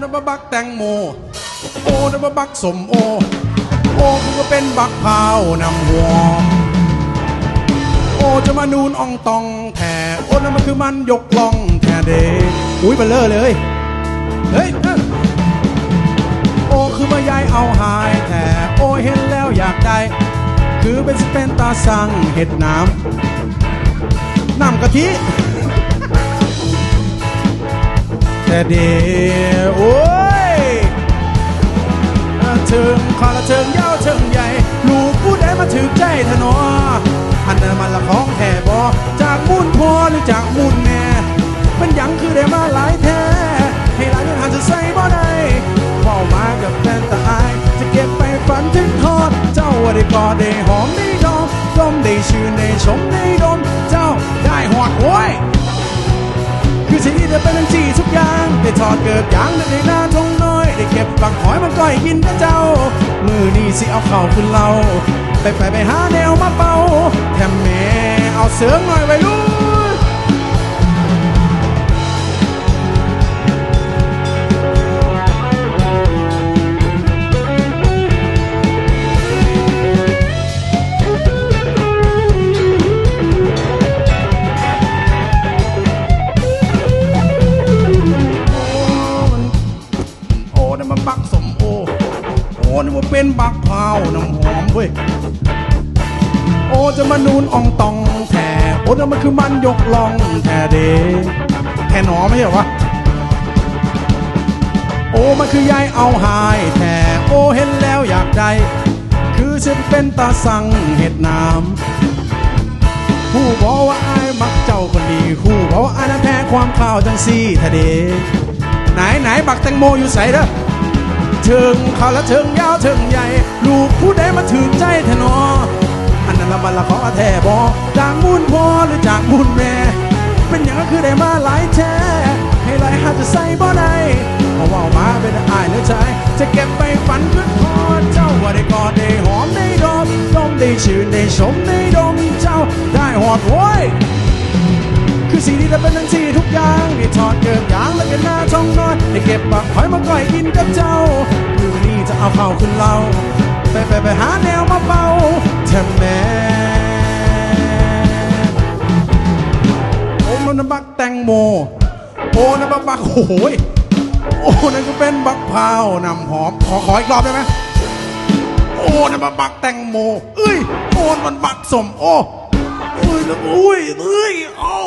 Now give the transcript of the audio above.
นะบะบักแตงโม โอนะบะบักสมโอ โอคือก็เป็นบักพร้าวนำหัวโอจะมานูนอองตองแท่โอนั่นมันคือมันยกล่องแท่เดอุ้ยเบลเลอร์เลยเฮ้ยเอ้ยโอคือมายายเอาหายแท่โอเห็นแล้วอยากได้คือเป็นสเป็นตาสั่งเห็ดน้ำน้ำกะทิ แต่เดียวโอ้ยเชิงคอละเชิงยาวเชิงใหญ่ ลูกผู้ใดมาถึงใจทนออันนั้นมันละของแท้บอจากมูลพ่อหรือจากมูลแม่มันยังคือได้มาหลายแท้ให้หลายเรื่องหาจะใส่บ่ได้เฝ้ามากับแฟนตาอาย จะเก็บไปฝันถึงทอด เจ้าว่าได้กอดได้หอมได้ดมดมได้ชื่นได้ชมได้ จะเป็นทั้งสี่ทุกอย่างได้ถอดเกิดยางได้หน้าทงน้อย ได้เก็บปักหอยมันก้อยกินกับเจ้า มือนี่สิเอาเข่าขึ้นเรา ไปไปไปหาแนวมาเป่าแถมแม่เอาเสือหน่อยไว้ลูก เป็นบักพร้าวน้ำหอมเว้ยโอจะมานูนอองตองแท่โอ้นั่นมันคือมันยกลองแท่เดแท่หนอไม่ใช่หรอวะโอ้มันคือยายเอาหายแท่โอเห็นแล้วอยากได้ คือฉันเป็นตาสั่งเห็ดน้ำผู้บอกว่าอายมักเจ้าคนดีคู่บอกว่าอายนั้นแพ้ความข่าวจังซี่ทะเดไหนไหนบักแตงโมอยู่ใส่เด้อ เชิงเขาและเชิงยาวเชิงใหญ่ ลูกผู้ใดมาถือใจแทนออันนั้นละมันละของแท่บอจากมูลพ่อหรือจากมูลแม่ เป็นอย่างก็คือได้มาหลายแท้ให้หลายหาจะใส่บ่ได้เพราะว่ามาเป็นอายเหลือใจจะเก็บไปฝันเพื่อทอเจ้าว่าได้กอดได้หอมได้ดมดมได้ชื่นได้ชมได้ดมเจ้าได้หอดโว้ยคือสิ่งที่จะเป็นทั้งสี่ทุกอย่างได้ถอดเกิดยางแล้วก็หน้าช่องน ได้เก็บปักหอยมาก่อยกินกับเจ้าคืนนี้จะเอาเข้าขึ้นเราไปไปไปหาแนวมาเป่าแทมแม่โอ้มันบักแตงโม โอ้นะบักบักโอ้ยโอ้นั่นก็เป็นบักพร้าวนำหอมขอขออีกรอบได้ไหมโอ้นะมาบักแตงโม เอ้ยโอ้มันบักสมโอ้เอ้ยแล้วอุ้ยเอ้ยเอ้า